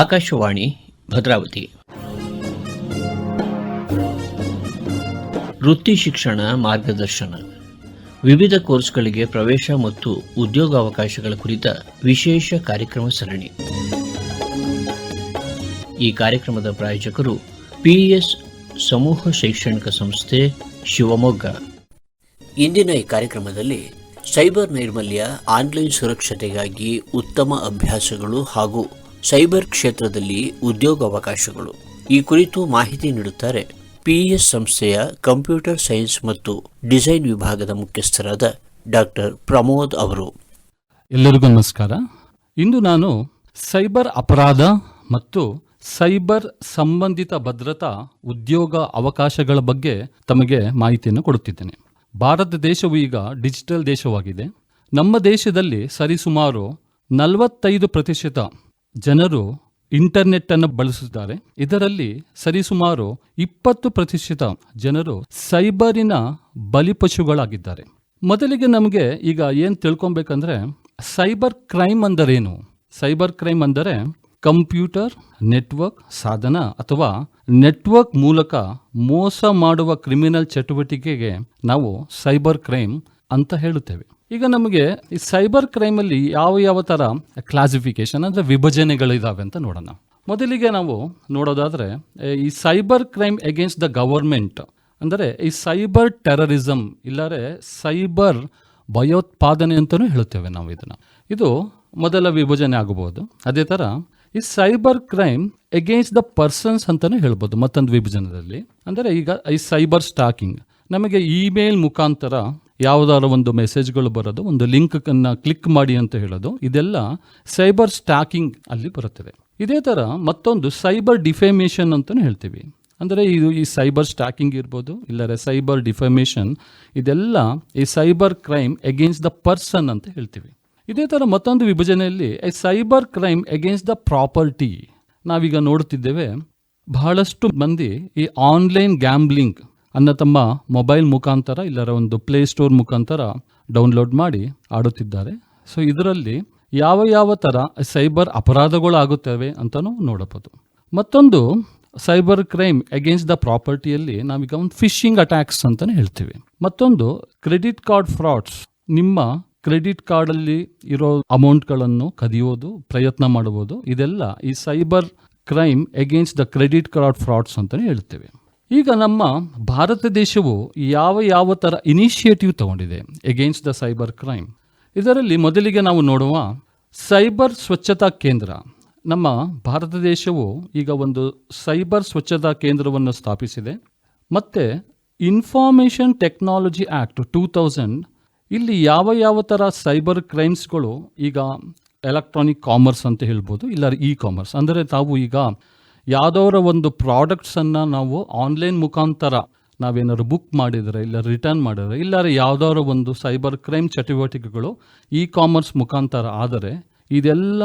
ಆಕಾಶವಾಣಿ, ಭದ್ರಾವತಿ. ವೃತ್ತಿ ಶಿಕ್ಷಣ ಮಾರ್ಗದರ್ಶನ. ವಿವಿಧ ಕೋರ್ಸ್ಗಳಿಗೆ ಪ್ರವೇಶ ಮತ್ತು ಉದ್ಯೋಗಾವಕಾಶಗಳ ಕುರಿತ ವಿಶೇಷ ಕಾರ್ಯಕ್ರಮ ಸರಣಿ. ಈ ಕಾರ್ಯಕ್ರಮದ ಪ್ರಾಯೋಜಕರು ಪಿಎಸ್ ಸಮೂಹ ಶೈಕ್ಷಣಿಕ ಸಂಸ್ಥೆ ಶಿವಮೊಗ್ಗ. ಇಂದಿನ ಈ ಕಾರ್ಯಕ್ರಮದಲ್ಲಿ ಸೈಬರ್ ನೈರ್ಮಲ್ಯ, ಆನ್ಲೈನ್ ಸುರಕ್ಷತೆಗಾಗಿ ಉತ್ತಮ ಅಭ್ಯಾಸಗಳು ಹಾಗೂ ಸೈಬರ್ ಕ್ಷೇತ್ರದಲ್ಲಿ ಉದ್ಯೋಗಾವಕಾಶಗಳು. ಈ ಕುರಿತು ಮಾಹಿತಿ ನೀಡುತ್ತಾರೆ ಪಿಇಎಸ್ ಸಂಸ್ಥೆಯ ಕಂಪ್ಯೂಟರ್ ಸೈನ್ಸ್ ಮತ್ತು ಡಿಸೈನ್ ವಿಭಾಗದ ಮುಖ್ಯಸ್ಥರಾದ ಡಾಕ್ಟರ್ ಪ್ರಮೋದ್ ಅವರು. ಎಲ್ಲರಿಗೂ ನಮಸ್ಕಾರ. ಇಂದು ನಾನು ಸೈಬರ್ ಅಪರಾಧ ಮತ್ತು ಸೈಬರ್ ಸಂಬಂಧಿತ ಭದ್ರತಾ ಉದ್ಯೋಗ ಅವಕಾಶಗಳ ಬಗ್ಗೆ ತಮಗೆ ಮಾಹಿತಿಯನ್ನು ಕೊಡುತ್ತಿದ್ದೇನೆ. ಭಾರತ ದೇಶವು ಈಗ ಡಿಜಿಟಲ್ ದೇಶವಾಗಿದೆ. ನಮ್ಮ ದೇಶದಲ್ಲಿ ಸರಿಸುಮಾರು ನಲವತ್ತೈದು ಪ್ರತಿಶತ ಜನರು ಇಂಟರ್ನೆಟ್ ಅನ್ನು ಬಳಸುತ್ತಾರೆ. ಇದರಲ್ಲಿ ಸರಿಸುಮಾರು ಇಪ್ಪತ್ತು ಪ್ರತಿಶತ ಜನರು ಸೈಬರಿನ ಬಲಿಪಶುಗಳಾಗಿದ್ದಾರೆ. ಮೊದಲಿಗೆ ನಮಗೆ ಈಗ ಏನು ತಿಳ್ಕೊಬೇಕಂದ್ರೆ ಸೈಬರ್ ಕ್ರೈಮ್ ಅಂದರೇನು? ಸೈಬರ್ ಕ್ರೈಮ್ ಅಂದರೆ ಕಂಪ್ಯೂಟರ್, ನೆಟ್ವರ್ಕ್ ಸಾಧನ ಅಥವಾ ನೆಟ್ವರ್ಕ್ ಮೂಲಕ ಮೋಸ ಮಾಡುವ ಕ್ರಿಮಿನಲ್ ಚಟುವಟಿಕೆಗೆ ನಾವು ಸೈಬರ್ ಕ್ರೈಮ್ ಅಂತ ಹೇಳುತ್ತೇವೆ. ಈಗ ನಮಗೆ ಈ ಸೈಬರ್ ಕ್ರೈಮಲ್ಲಿ ಯಾವ ಯಾವ ಥರ ಕ್ಲಾಸಿಫಿಕೇಶನ್ ಅಂದರೆ ವಿಭಜನೆಗಳಿದಾವೆ ಅಂತ ನೋಡೋಣ. ಮೊದಲಿಗೆ ನಾವು ನೋಡೋದಾದರೆ ಈ cyber crime against the government ಅಂದರೆ ಈ ಸೈಬರ್ ಟೆರರಿಸಮ್ ಇಲ್ಲಾರೆ ಸೈಬರ್ ಭಯೋತ್ಪಾದನೆ ಅಂತಲೂ ಹೇಳುತ್ತೇವೆ ನಾವು ಇದನ್ನು. ಇದು ಮೊದಲ ವಿಭಜನೆ ಆಗಬಹುದು ಅದೇ ಥರ ಈ cyber crime against the persons ಅಂತಲೂ ಹೇಳ್ಬೋದು ಮತ್ತೊಂದು ವಿಭಜನದಲ್ಲಿ. ಅಂದರೆ ಈಗ ಈ ಸೈಬರ್ ಸ್ಟಾಕಿಂಗ್ ನಮಗೆ ಇಮೇಲ್ ಮುಖಾಂತರ ಯಾವುದಾರ ಒಂದು ಮೆಸೇಜ್ಗಳು ಬರೋದು, ಒಂದು ಲಿಂಕ್ ಅನ್ನ ಕ್ಲಿಕ್ ಮಾಡಿ ಅಂತ ಹೇಳೋದು, ಇದೆಲ್ಲ ಸೈಬರ್ ಸ್ಟಾಕಿಂಗ್ ಅಲ್ಲಿ ಬರುತ್ತದೆ. ಇದೇ ಥರ ಮತ್ತೊಂದು ಸೈಬರ್ ಡಿಫೇಮೇಷನ್ ಅಂತಲೂ ಹೇಳ್ತೀವಿ. ಅಂದರೆ ಇದು ಈ ಸೈಬರ್ ಸ್ಟಾಕಿಂಗ್ ಇರ್ಬೋದು, ಇಲ್ಲರೆ ಸೈಬರ್ ಡಿಫೇಮೇಷನ್, ಇದೆಲ್ಲ ಈ cyber crime against the person ಅಂತ ಹೇಳ್ತೀವಿ. ಇದೇ ಥರ ಮತ್ತೊಂದು ವಿಭಜನೆಯಲ್ಲಿ ಈ cyber crime against the property. ನಾವೀಗ ನೋಡುತ್ತಿದ್ದೇವೆ ಬಹಳಷ್ಟು ಮಂದಿ ಈ ಆನ್ಲೈನ್ ಗ್ಯಾಮ್ಲಿಂಗ್ ಅನ್ನ ತಮ್ಮ ಮೊಬೈಲ್ ಮುಖಾಂತರ ಇಲ್ಲರ ಒಂದು ಪ್ಲೇ ಸ್ಟೋರ್ ಮುಖಾಂತರ ಡೌನ್ಲೋಡ್ ಮಾಡಿ ಆಡುತ್ತಿದ್ದಾರೆ. ಸೊ, ಇದರಲ್ಲಿ ಯಾವ ಯಾವ ಥರ ಸೈಬರ್ ಅಪರಾಧಗಳು ಆಗುತ್ತವೆ ಅಂತಲೂ ನೋಡಬಹುದು. ಮತ್ತೊಂದು, ಸೈಬರ್ ಕ್ರೈಮ್ ಅಗೇನ್ಸ್ಟ್ ದ ಪ್ರಾಪರ್ಟಿಯಲ್ಲಿ ನಾವೀಗ ಒಂದು ಫಿಶಿಂಗ್ ಅಟ್ಯಾಕ್ಸ್ ಅಂತಲೇ ಹೇಳ್ತೀವಿ. ಮತ್ತೊಂದು, ಕ್ರೆಡಿಟ್ ಕಾರ್ಡ್ ಫ್ರಾಡ್ಸ್. ನಿಮ್ಮ ಕ್ರೆಡಿಟ್ ಕಾರ್ಡಲ್ಲಿ ಇರೋ ಅಮೌಂಟ್ಗಳನ್ನು ಕದಿಯೋದು, ಪ್ರಯತ್ನ ಮಾಡುವುದು, ಇದೆಲ್ಲ ಈ cyber crime against the credit card frauds ಅಂತಲೇ ಹೇಳ್ತೇವೆ. ಈಗ ನಮ್ಮ ಭಾರತ ದೇಶವು ಯಾವ ಯಾವ ಥರ ಇನಿಷಿಯೇಟಿವ್ ತಗೊಂಡಿದೆ ಎಗೇನ್ಸ್ಟ್ ದ ಸೈಬರ್ ಕ್ರೈಮ್ ಇದರಲ್ಲಿ ಮೊದಲಿಗೆ ನಾವು ನೋಡುವ ಸೈಬರ್ ಸ್ವಚ್ಛತಾ ಕೇಂದ್ರ. ನಮ್ಮ ಭಾರತ ದೇಶವು ಈಗ ಒಂದು ಸೈಬರ್ ಸ್ವಚ್ಛತಾ ಕೇಂದ್ರವನ್ನು ಸ್ಥಾಪಿಸಿದೆ. ಮತ್ತು information technology act two thousand ಇಲ್ಲಿ ಯಾವ ಯಾವ ಥರ ಸೈಬರ್ ಕ್ರೈಮ್ಸ್ಗಳು ಈಗ ಎಲೆಕ್ಟ್ರಾನಿಕ್ ಕಾಮರ್ಸ್ ಅಂತ ಹೇಳ್ಬೋದು ಇಲ್ಲ ಇ ಕಾಮರ್ಸ್ ಅಂದರೆ ತಾವು ಈಗ ಯಾವುದವರ ಒಂದು ಪ್ರಾಡಕ್ಟ್ಸನ್ನು ನಾವು ಆನ್ಲೈನ್ ಮುಖಾಂತರ ನಾವೇನಾದ್ರು ಬುಕ್ ಮಾಡಿದರೆ, ಇಲ್ಲ ರಿಟರ್ನ್ ಮಾಡಿದರೆ ಇಲ್ಲಾರೆ ಯಾವುದಾದ್ರು ಒಂದು ಸೈಬರ್ ಕ್ರೈಮ್ ಚಟುವಟಿಕೆಗಳು ಇ ಕಾಮರ್ಸ್ ಮುಖಾಂತರ ಆದರೆ ಇದೆಲ್ಲ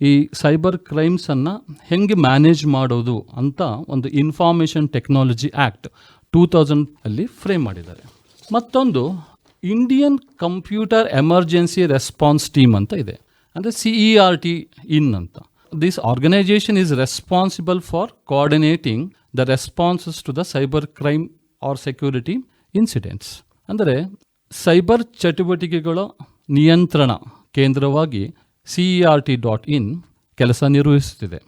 ಈ ಸೈಬರ್ ಕ್ರೈಮ್ಸನ್ನು ಹೆಂಗೆ ಮ್ಯಾನೇಜ್ ಮಾಡೋದು ಅಂತ ಒಂದು information technology act two thousand ಅಲ್ಲಿ ಫ್ರೇಮ್ ಮಾಡಿದ್ದಾರೆ. ಮತ್ತೊಂದು Indian computer emergency response team ಅಂತ ಇದೆ. ಅಂದರೆ C E R T in ಅಂತ. This organisation is responsible for coordinating the responses to the cyber crime or security incidents ಅಂದರೆ cyber ಚಟುವಟಿಕೆಗಳ ನಿಯಂತ್ರಣ ಕೇಂದ್ರವಾಗಿ C R T dot in ಕೆಲಸ ನಿರ್ವಹಿಸುತ್ತಿದೆ.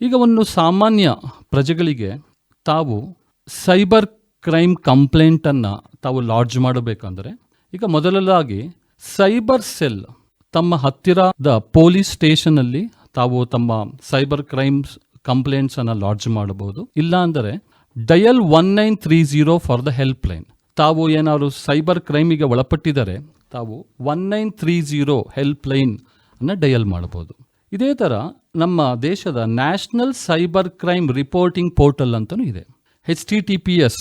ಈಗ ಒಂದು ಸಾಮಾನ್ಯ ಪ್ರಜೆಗಳಿಗೆ ತಾವು ಸೈಬರ್ ಕ್ರೈಮ್ ಕಂಪ್ಲೇಂಟನ್ನು ತಾವು ಲಾಡ್ಜ್ ಮಾಡಬೇಕಂದ್ರೆ, ಈಗ ಮೊದಲಾಗಿ ಸೈಬರ್ ಸೆಲ್ ತಮ್ಮ ಹತ್ತಿರದ ಪೊಲೀಸ್ ಸ್ಟೇಷನಲ್ಲಿ ತಾವು ತಮ್ಮ ಸೈಬರ್ ಕ್ರೈಮ್ಸ್ ಕಂಪ್ಲೇಂಟ್ಸನ್ನು ಲಾಡ್ಜ್ ಮಾಡಬಹುದು. ಇಲ್ಲ ಅಂದರೆ dial one nine three zero for the helpline. ತಾವು ಏನಾದ್ರು ಸೈಬರ್ ಕ್ರೈಮಿಗೆ ಒಳಪಟ್ಟಿದರೆ ತಾವು one nine three zero helpline ಅನ್ನು ಡಯಲ್ ಮಾಡಬಹುದು. ಇದೇ ಥರ ನಮ್ಮ ದೇಶದ national cyber crime reporting portal ಅಂತಲೂ ಇದೆ. H T T P S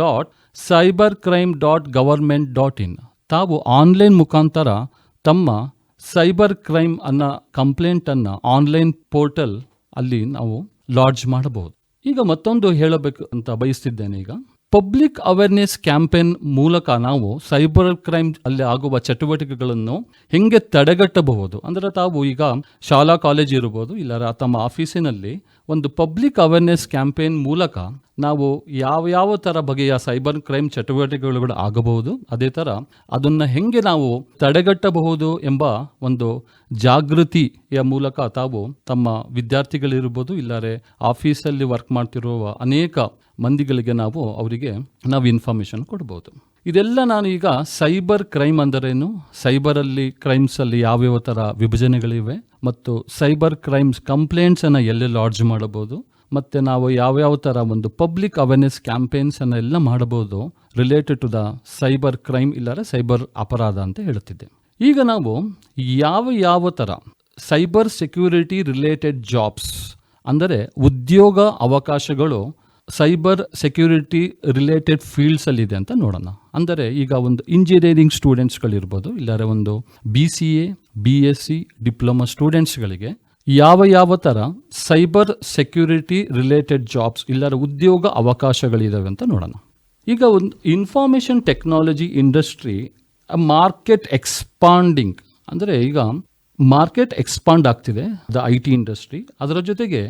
dot cyber crime dot government dot in. ತಾವು ಆನ್ಲೈನ್ ಮುಖಾಂತರ ತಮ್ಮ ಸೈಬರ್ ಕ್ರೈಮ್ ಅನ್ನ ಕಂಪ್ಲೇಂಟನ್ನು ಆನ್ಲೈನ್ ಪೋರ್ಟಲ್ ಅಲ್ಲಿ ನಾವು ಲಾಡ್ಜ್ ಮಾಡಬಹುದು. ಈಗ ಮತ್ತೊಂದು ಹೇಳಬೇಕು ಅಂತ ಬಯಸ್ತಿದ್ದೇನೆ ಈಗ. ಪಬ್ಲಿಕ್ ಅವೇರ್ನೆಸ್ ಕ್ಯಾಂಪೇನ್ ಮೂಲಕ ನಾವು ಸೈಬರ್ ಕ್ರೈಮ್ ಅಲ್ಲಿ ಆಗುವ ಚಟುವಟಿಕೆಗಳನ್ನು ಹೆಂಗೆ ತಡೆಗಟ್ಟಬಹುದು? ಅಂದ್ರೆ ತಾವು ಈಗ ಶಾಲಾ ಕಾಲೇಜ್ ಇರಬಹುದು ಇಲ್ಲ ತಮ್ಮ ಆಫೀಸಿನಲ್ಲಿ ಒಂದು ಪಬ್ಲಿಕ್ ಅವೇರ್ನೆಸ್ ಕ್ಯಾಂಪೇನ್ ಮೂಲಕ ನಾವು ಯಾವ ಯಾವ ಥರ ಬಗೆಯ ಸೈಬರ್ ಕ್ರೈಮ್ ಚಟುವಟಿಕೆಗಳು ಆಗಬಹುದು, ಅದೇ ಥರ ಅದನ್ನು ಹೆಂಗೆ ನಾವು ತಡೆಗಟ್ಟಬಹುದು ಎಂಬ ಒಂದು ಜಾಗೃತಿಯ ಮೂಲಕ ತಾವು ತಮ್ಮ ವಿದ್ಯಾರ್ಥಿಗಳಿರ್ಬೋದು ಇಲ್ಲಾರೆ ಆಫೀಸಲ್ಲಿ ವರ್ಕ್ ಮಾಡ್ತಿರುವ ಅನೇಕ ಮಂದಿಗಳಿಗೆ ನಾವು ಅವರಿಗೆ ನಾವು ಇನ್ಫಾರ್ಮೇಷನ್ ಕೊಡ್ಬೋದು. ಇದೆಲ್ಲ ನಾನು ಈಗ ಸೈಬರ್ ಕ್ರೈಮ್ ಅಂದರೇನು? ಸೈಬರಲ್ಲಿ ಕ್ರೈಮ್ಸಲ್ಲಿ ಯಾವ್ಯಾವ ಥರ ವಿಭಜನೆಗಳಿವೆ? ಮತ್ತು ಸೈಬರ್ ಕ್ರೈಮ್ಸ್ ಕಂಪ್ಲೇಂಟ್ಸನ್ನು ಎಲ್ಲೆಲ್ಲಿ ಲಾಡ್ಜ್ ಮಾಡಬಹುದು? ಮತ್ತು ನಾವು ಯಾವ್ಯಾವ ಥರ ಒಂದು ಪಬ್ಲಿಕ್ ಅವೇರ್ನೆಸ್ ಕ್ಯಾಂಪೇನ್ಸನ್ನು ಎಲ್ಲ ಮಾಡಬಹುದು? Related to the cyber crime ಇಲ್ಲಾರೆ cyber ಅಪರಾಧ ಅಂತ ಹೇಳುತ್ತಿದ್ದೆ ಈಗ ನಾವು ಯಾವ ಯಾವ ಥರ ಸೈಬರ್ ಸೆಕ್ಯೂರಿಟಿ ರಿಲೇಟೆಡ್ ಜಾಬ್ಸ್, ಅಂದರೆ ಉದ್ಯೋಗ ಅವಕಾಶಗಳು ಸೈಬರ್ ಸೆಕ್ಯೂರಿಟಿ ರಿಲೇಟೆಡ್ ಫೀಲ್ಡ್ಸಲ್ಲಿದೆ ಅಂತ ನೋಡೋಣ. ಅಂದರೆ ಈಗ ಒಂದು ಇಂಜಿನಿಯರಿಂಗ್ ಸ್ಟೂಡೆಂಟ್ಸ್ಗಳಿರ್ಬೋದು, ಇಲ್ಲಾರೆ ಒಂದು B C A, B S C, diploma ಸ್ಟೂಡೆಂಟ್ಸ್ಗಳಿಗೆ ಯಾವ ಯಾವ ಥರ ಸೈಬರ್ ಸೆಕ್ಯೂರಿಟಿ ರಿಲೇಟೆಡ್ ಜಾಬ್ಸ್, ಇಲ್ಲಾರ ಉದ್ಯೋಗ ಅವಕಾಶಗಳಿದಾವೆ ಅಂತ ನೋಡೋಣ. ಈಗ ಒಂದು information technology industry market expanding, ಅಂದರೆ ಈಗ ಮಾರ್ಕೆಟ್ ಎಕ್ಸ್ಪಾಂಡ್ ಆಗ್ತಿದೆ, ದ ಐ ಟಿ ಇಂಡಸ್ಟ್ರಿ. ಅದರ ಜೊತೆಗೆ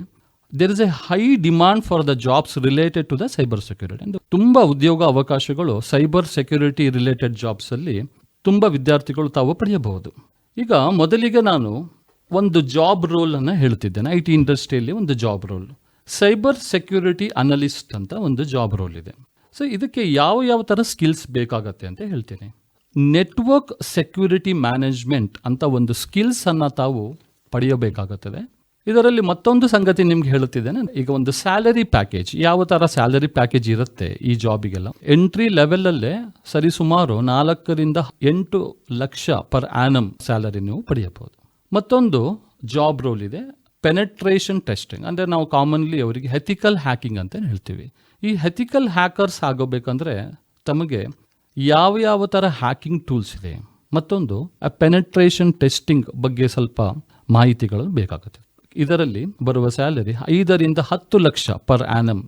there is a high demand for the jobs related to the cyber security ಅಂದರೆ ತುಂಬ ಉದ್ಯೋಗ ಅವಕಾಶಗಳು ಸೈಬರ್ ಸೆಕ್ಯೂರಿಟಿ ರಿಲೇಟೆಡ್ ಜಾಬ್ಸಲ್ಲಿ ತುಂಬ ವಿದ್ಯಾರ್ಥಿಗಳು ತಾವು ಪಡೆಯಬಹುದು. ಈಗ ಮೊದಲಿಗೆ ನಾನು ಒಂದು ಜಾಬ್ ರೋಲನ್ನು ಹೇಳ್ತಿದ್ದೇನೆ. ಐ ಟಿ ಇಂಡಸ್ಟ್ರಿಯಲ್ಲಿ ಒಂದು job role cyber security analyst ಅಂತ ಒಂದು ಜಾಬ್ ರೋಲ್ ಇದೆ. ಸೊ ಇದಕ್ಕೆ ಯಾವ ಯಾವ ಥರ ಸ್ಕಿಲ್ಸ್ ಬೇಕಾಗತ್ತೆ ಅಂತ ಹೇಳ್ತೀನಿ. ನೆಟ್ವರ್ಕ್ ಸೆಕ್ಯೂರಿಟಿ ಮ್ಯಾನೇಜ್ಮೆಂಟ್ ಅಂತ ಒಂದು ಸ್ಕಿಲ್ಸನ್ನು ಅನ್ನ ತಾವು ಪಡೆಯಬೇಕಾಗುತ್ತದೆ. ಇದರಲ್ಲಿ ಮತ್ತೊಂದು ಸಂಗತಿ ನಿಮ್ಗೆ ಹೇಳುತ್ತಿದ್ದೇನೆ. ಈಗ ಒಂದು ಸ್ಯಾಲರಿ ಪ್ಯಾಕೇಜ್, ಯಾವ ಥರ ಸ್ಯಾಲರಿ ಪ್ಯಾಕೇಜ್ ಇರುತ್ತೆ ಈ ಜಾಬಿಗೆಲ್ಲ? ಎಂಟ್ರಿ ಲೆವೆಲಲ್ಲೇ ಸರಿಸುಮಾರು ನಾಲ್ಕರಿಂದ ಎಂಟು ಲಕ್ಷ ಪರ್ ಆ್ಯನಮ್ ಸ್ಯಾಲರಿ ನೀವು ಪಡೆಯಬಹುದು. ಮತ್ತೊಂದು ಜಾಬ್ ರೋಲ್ ಇದೆ, ಪೆನೆಟ್ರೇಷನ್ ಟೆಸ್ಟಿಂಗ್. ಅಂದರೆ ನಾವು ಕಾಮನ್ಲಿ ಅವರಿಗೆ ಹೆಥಿಕಲ್ ಹ್ಯಾಕಿಂಗ್ ಅಂತ ಹೇಳ್ತೀವಿ. ಈ ಹೆಥಿಕಲ್ ಹ್ಯಾಕರ್ಸ್ ಆಗೋಬೇಕಂದ್ರೆ ತಮಗೆ ಯಾವ ಯಾವ ಥರ ಹ್ಯಾಕಿಂಗ್ ಟೂಲ್ಸ್ ಇದೆ? ಮತ್ತೊಂದು ಪೆನೆಟ್ರೇಷನ್ ಟೆಸ್ಟಿಂಗ್ ಬಗ್ಗೆ ಸ್ವಲ್ಪ ಮಾಹಿತಿಗಳು ಬೇಕಾಗುತ್ತೆ. ಇದರಲ್ಲಿ ಬರುವ ಸ್ಯಾಲರಿ ಐದರಿಂದ ಹತ್ತು ಲಕ್ಷ ಪರ್ ಆನಮ್.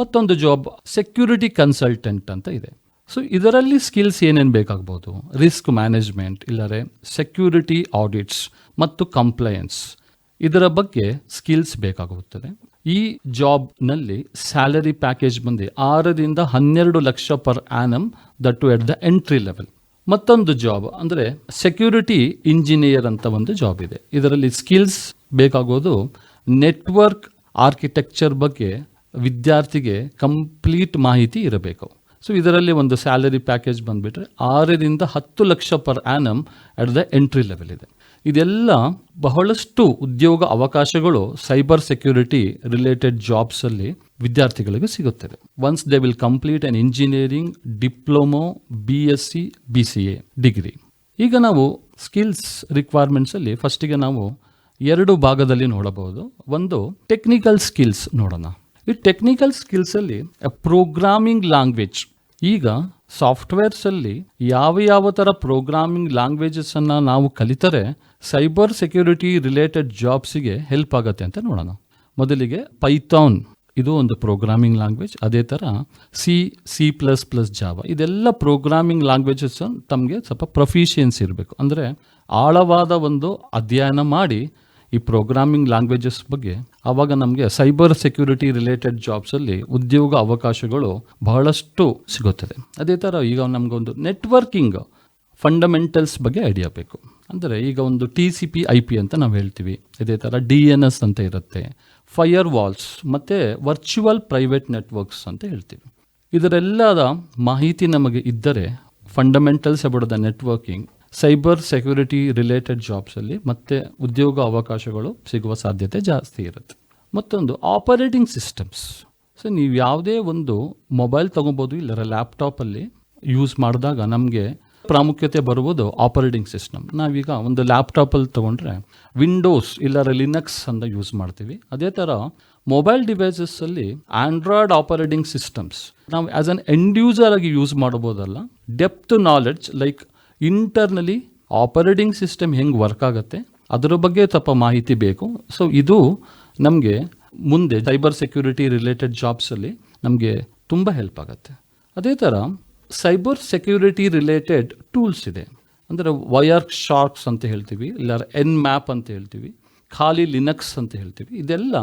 ಮತ್ತೊಂದು ಜಾಬ್ ಸೆಕ್ಯೂರಿಟಿ ಕನ್ಸಲ್ಟೆಂಟ್ ಅಂತ ಇದೆ. ಸೊ ಇದರಲ್ಲಿ ಸ್ಕಿಲ್ಸ್ ಏನೇನು ಬೇಕಾಗ್ಬೋದು? ರಿಸ್ಕ್ ಮ್ಯಾನೇಜ್ಮೆಂಟ್, ಇಲ್ಲರೆ ಸೆಕ್ಯೂರಿಟಿ ಆಡಿಟ್ಸ್ ಮತ್ತು ಕಂಪ್ಲಯನ್ಸ್. ಇದರ ಬಗ್ಗೆ ಸ್ಕಿಲ್ಸ್ ಬೇಕಾಗುತ್ತದೆ. ಈ ಜಾಬ್ನಲ್ಲಿ ಸ್ಯಾಲರಿ ಪ್ಯಾಕೇಜ್ ಬಂದು ಆರರಿಂದ ಹನ್ನೆರಡು lakh per annum that too at the entry level. ಮತ್ತೊಂದು ಜಾಬ್ ಅಂದರೆ ಸೆಕ್ಯೂರಿಟಿ ಇಂಜಿನಿಯರ್ ಅಂತ ಒಂದು ಜಾಬ್ ಇದೆ. ಇದರಲ್ಲಿ ಸ್ಕಿಲ್ಸ್ ಬೇಕಾಗೋದು ನೆಟ್ವರ್ಕ್ ಆರ್ಕಿಟೆಕ್ಚರ್ ಬಗ್ಗೆ ವಿದ್ಯಾರ್ಥಿಗೆ ಕಂಪ್ಲೀಟ್ ಮಾಹಿತಿ ಇರಬೇಕು. ಸೊ ಇದರಲ್ಲಿ ಒಂದು ಸ್ಯಾಲರಿ ಪ್ಯಾಕೇಜ್ ಬಂದುಬಿಟ್ರೆ ಆರರಿಂದ ಹತ್ತು lakh per annum at the entry level ಇದೆ. ಇದೆಲ್ಲ ಬಹಳಷ್ಟು ಉದ್ಯೋಗ ಅವಕಾಶಗಳು ಸೈಬರ್ ಸೆಕ್ಯೂರಿಟಿ ರಿಲೇಟೆಡ್ ಜಾಬ್ಸಲ್ಲಿ ವಿದ್ಯಾರ್ಥಿಗಳಿಗೆ ಸಿಗುತ್ತದೆ. Once they will complete an engineering diploma B S C B C A degree ಈಗ ನಾವು ಸ್ಕಿಲ್ಸ್ ರಿಕ್ವೈರ್ಮೆಂಟ್ಸಲ್ಲಿ ಫಸ್ಟಿಗೆ ನಾವು ಎರಡು ಭಾಗದಲ್ಲಿ ನೋಡಬಹುದು. ಒಂದು ಟೆಕ್ನಿಕಲ್ ಸ್ಕಿಲ್ಸ್ ನೋಡೋಣ. ಈ ಟೆಕ್ನಿಕಲ್ ಸ್ಕಿಲ್ಸಲ್ಲಿ ಪ್ರೋಗ್ರಾಮಿಂಗ್ ಲ್ಯಾಂಗ್ವೇಜ್ ಈಗ ಸಾಫ್ಟ್ವೇರ್ಸಲ್ಲಿ ಯಾವ ಯಾವ ಥರ ಪ್ರೋಗ್ರಾಮಿಂಗ್ ಲ್ಯಾಂಗ್ವೇಜಸನ್ನು ನಾವು ಕಲಿತರೆ ಸೈಬರ್ ಸೆಕ್ಯೂರಿಟಿ ರಿಲೇಟೆಡ್ ಜಾಬ್ಸಿಗೆ ಹೆಲ್ಪ್ ಆಗುತ್ತೆ ಅಂತ ನೋಡೋಣ. ಮೊದಲಿಗೆ ಪೈಥಾನ್. ಇದು ಒಂದು ಪ್ರೋಗ್ರಾಮಿಂಗ್ ಲ್ಯಾಂಗ್ವೇಜ್. ಅದೇ ಥರ C C plus plus Java. ಇದೆಲ್ಲ ಪ್ರೋಗ್ರಾಮಿಂಗ್ ಲ್ಯಾಂಗ್ವೇಜಸ್ ತಮಗೆ ಸ್ವಲ್ಪ ಪ್ರೊಫಿಷಿಯನ್ಸಿ ಇರಬೇಕು. ಅಂದರೆ ಆಳವಾದ ಒಂದು ಅಧ್ಯಯನ ಮಾಡಿ ಈ ಪ್ರೋಗ್ರಾಮಿಂಗ್ ಲ್ಯಾಂಗ್ವೇಜಸ್ ಬಗ್ಗೆ ಆವಾಗ ನಮಗೆ ಸೈಬರ್ ಸೆಕ್ಯೂರಿಟಿ ರಿಲೇಟೆಡ್ ಜಾಬ್ಸಲ್ಲಿ ಉದ್ಯೋಗ ಅವಕಾಶಗಳು ಬಹಳಷ್ಟು ಸಿಗುತ್ತದೆ. ಅದೇ ಥರ ಈಗ ನಮಗೊಂದು ನೆಟ್ವರ್ಕಿಂಗ್ ಫಂಡಮೆಂಟಲ್ಸ್ ಬಗ್ಗೆ ಐಡಿಯಾ ಬೇಕು. ಅಂದರೆ ಈಗ ಒಂದು T C P I P ಅಂತ ನಾವು ಹೇಳ್ತೀವಿ. ಇದೇ ಥರ ಡಿ ಎನ್ ಎಸ್ ಅಂತ ಇರುತ್ತೆ. ಫೈಯರ್ ವಾಲ್ಸ್ ಮತ್ತು ವರ್ಚುವಲ್ ಪ್ರೈವೇಟ್ ನೆಟ್ವರ್ಕ್ಸ್ ಅಂತ ಹೇಳ್ತೀವಿ. ಇದರೆಲ್ಲದ ಮಾಹಿತಿ ನಮಗೆ ಇದ್ದರೆ fundamentals about networking cyber security related ಜಾಬ್ಸಲ್ಲಿ ಮತ್ತೆ ಉದ್ಯೋಗ ಅವಕಾಶಗಳು ಸಿಗುವ ಸಾಧ್ಯತೆ ಜಾಸ್ತಿ ಇರುತ್ತೆ. ಮತ್ತೊಂದು, ಆಪರೇಟಿಂಗ್ ಸಿಸ್ಟಮ್ಸ್. ಸೊ ನೀವು ಯಾವುದೇ ಒಂದು ಮೊಬೈಲ್ ತೊಗೊಬೋದು ಇಲ್ಲರ ಲ್ಯಾಪ್ಟಾಪಲ್ಲಿ ಯೂಸ್ ಮಾಡಿದಾಗ ನಮಗೆ ಪ್ರಾಮುಖ್ಯತೆ ಬರುವುದು ಆಪರೇಟಿಂಗ್ ಸಿಸ್ಟಮ್. ನಾವೀಗ ಒಂದು ಲ್ಯಾಪ್ಟಾಪಲ್ಲಿ ತೊಗೊಂಡ್ರೆ ವಿಂಡೋಸ್ ಇಲ್ಲರ ಲಿನಕ್ಸ್ ಅಂತ ಯೂಸ್ ಮಾಡ್ತೀವಿ. ಅದೇ ಥರ ಮೊಬೈಲ್ ಡಿವೈಸಸ್ಸಲ್ಲಿ ಆಂಡ್ರಾಯ್ಡ್ ಆಪರೇಟಿಂಗ್ ಸಿಸ್ಟಮ್ಸ್. ನಾವು ಆ್ಯಸ್ ಅನ್ ಎಂಡ್ ಯೂಸರ್ ಆಗಿ ಯೂಸ್ ಮಾಡ್ಬೋದಲ್ಲ depth knowledge like internally operating system ಹೆಂಗೆ ವರ್ಕ್ ಆಗುತ್ತೆ, ಅದರ ಬಗ್ಗೆ ತಪ್ಪ ಮಾಹಿತಿ ಬೇಕು. ಸೊ ಇದು ನಮಗೆ ಮುಂದೆ ಸೈಬರ್ ಸೆಕ್ಯೂರಿಟಿ ರಿಲೇಟೆಡ್ ಜಾಬ್ಸಲ್ಲಿ ನಮಗೆ ತುಂಬ ಹೆಲ್ಪ್ ಆಗುತ್ತೆ. ಅದೇ ಥರ ಸೈಬರ್ ಸೆಕ್ಯೂರಿಟಿ ರಿಲೇಟೆಡ್ ಟೂಲ್ಸ್ ಇದೆ. ಅಂದರೆ ವಯರ್ ಶಾರ್ಕ್ಸ್ ಅಂತ ಹೇಳ್ತೀವಿ, ಇಲ್ಲ ಎನ್ ಮ್ಯಾಪ್ ಅಂತ ಹೇಳ್ತೀವಿ, ಖಾಲಿ ಲಿನಕ್ಸ್ ಅಂತ ಹೇಳ್ತೀವಿ. ಇದೆಲ್ಲ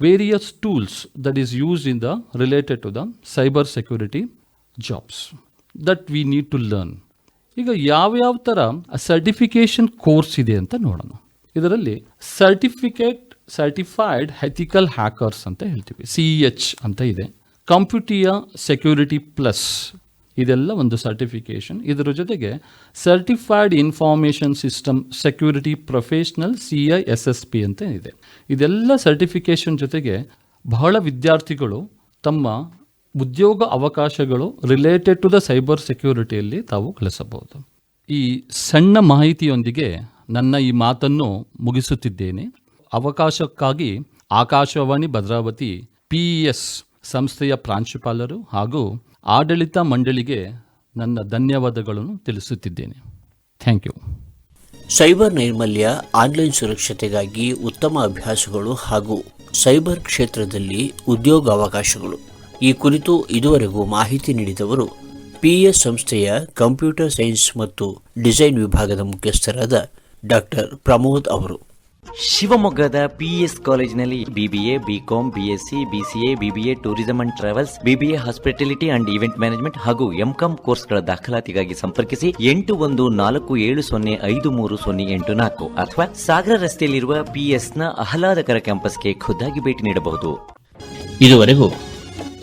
various tools that is use in the related to the cyber security jobs that we need to learn ಈಗ ಯಾವ್ಯಾವ ಥರ ಸರ್ಟಿಫಿಕೇಶನ್ ಕೋರ್ಸ್ ಇದೆ ಅಂತ ನೋಡೋಣ. ಇದರಲ್ಲಿ ಸರ್ಟಿಫಿಕೇಟ್ ಸರ್ಟಿಫೈಡ್ ಹೆಥಿಕಲ್ ಹ್ಯಾಕರ್ಸ್ ಅಂತ ಹೇಳ್ತೀವಿ. ಸಿ ಎಚ್ ಅಂತ ಇದೆ. ಕಂಪ್ಯೂಟಿಯ ಸೆಕ್ಯೂರಿಟಿ ಪ್ಲಸ್ ಇದೆಲ್ಲ ಒಂದು ಸರ್ಟಿಫಿಕೇಶನ್ ಇದರ ಜೊತೆಗೆ certified information system security professional C I S S P ಅಂತ ಇದೆ. ಇದೆಲ್ಲ ಸರ್ಟಿಫಿಕೇಶನ್ ಜೊತೆಗೆ ಬಹಳ ವಿದ್ಯಾರ್ಥಿಗಳು ತಮ್ಮ ಉದ್ಯೋಗ ಅವಕಾಶಗಳು ರಿಲೇಟೆಡ್ ಟು ದ ಸೈಬರ್ ಸೆಕ್ಯೂರಿಟಿಯಲ್ಲಿ ತಾವು ಕಳಿಸಬಹುದು ಈ ಸಣ್ಣ ಮಾಹಿತಿಯೊಂದಿಗೆ ನನ್ನ ಈ ಮಾತನ್ನು ಮುಗಿಸುತ್ತಿದ್ದೇನೆ. ಅವಕಾಶಕ್ಕಾಗಿ ಆಕಾಶವಾಣಿ ಭದ್ರಾವತಿ ಪಿಇಎಸ್ ಸಂಸ್ಥೆಯ ಪ್ರಾಂಶುಪಾಲರು ಹಾಗೂ ಆಡಳಿತ ಮಂಡಳಿಗೆ ನನ್ನ ಧನ್ಯವಾದಗಳನ್ನು ತಿಳಿಸುತ್ತಿದ್ದೇನೆ. ಥ್ಯಾಂಕ್ ಯು ಸೈಬರ್ ನೈರ್ಮಲ್ಯ ಆನ್ಲೈನ್ ಸುರಕ್ಷತೆಗಾಗಿ ಉತ್ತಮ ಅಭ್ಯಾಸಗಳು ಹಾಗೂ ಸೈಬರ್ ಕ್ಷೇತ್ರದಲ್ಲಿ ಉದ್ಯೋಗಾವಕಾಶಗಳು ಈ ಕುರಿತು ಇದುವರೆಗೂ ಮಾಹಿತಿ ನೀಡಿದವರು ಪಿಎಸ್ ಸಂಸ್ಥೆಯ ಕಂಪ್ಯೂಟರ್ ಸೈನ್ಸ್ ಮತ್ತು ಡಿಸೈನ್ ವಿಭಾಗದ ಮುಖ್ಯಸ್ಥರಾದ ಡಾಕ್ಟರ್ ಪ್ರಮೋದ್ ಅವರು. ಶಿವಮೊಗ್ಗದ ಪಿಎಸ್ ಕಾಲೇಜಿನಲ್ಲಿ BBA BCom BSc BCA BBA tourism and travels BBA hospitality and event management ಹಾಗೂ ಎಂಕಾಂ ಕೋರ್ಸ್ಗಳ ದಾಖಲಾತಿಗಾಗಿ ಸಂಪರ್ಕಿಸಿ ಎಂಟು ಒಂದು ನಾಲ್ಕು ಏಳು ಸೊನ್ನೆ ಐದು ಮೂರು ಸೊನ್ನೆ ಎಂಟು ನಾಲ್ಕು ಅಥವಾ ಸಾಗರ ರಸ್ತೆಯಲ್ಲಿರುವ ಪಿಎಸ್ನ ಆಹ್ಲಾದಕರ ಕ್ಯಾಂಪಸ್ಗೆ ಖುದ್ದಾಗಿ ಭೇಟಿ ನೀಡಬಹುದು. ಇದುವರೆಗೂ